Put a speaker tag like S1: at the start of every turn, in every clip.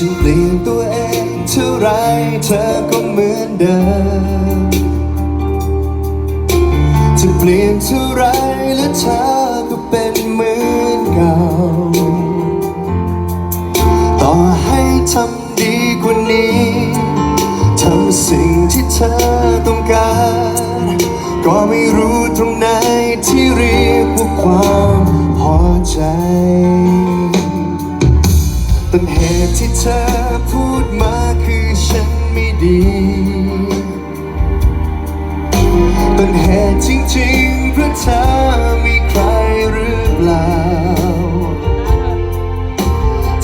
S1: ฉันเปลี่ยนตัวเองเท่าไรเธอก็เหมือนเดิมจะเปลี่ยนเท่าไรและเธอก็เป็นเหมือนเก่า ต่อให้ทำดีกว่านี้ทำสิ่งที่เธอต้องการ ก็ไม่รู้ตรงไหนที่เรียกว่าความพอใจ ต้นเหตุที่เธอพูดมาคือฉันไม่ดีต้นเหตุจริงๆเพราะเธอมีใครหรือเปล่า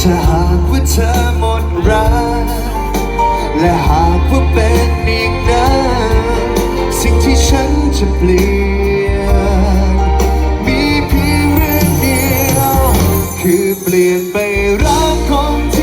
S1: ถ้าหากว่าเธอหมดรักและหากว่าเป็นอีกนั้นสิ่งที่ฉันจะเปลี่ยน ลี่ยนไปรักของ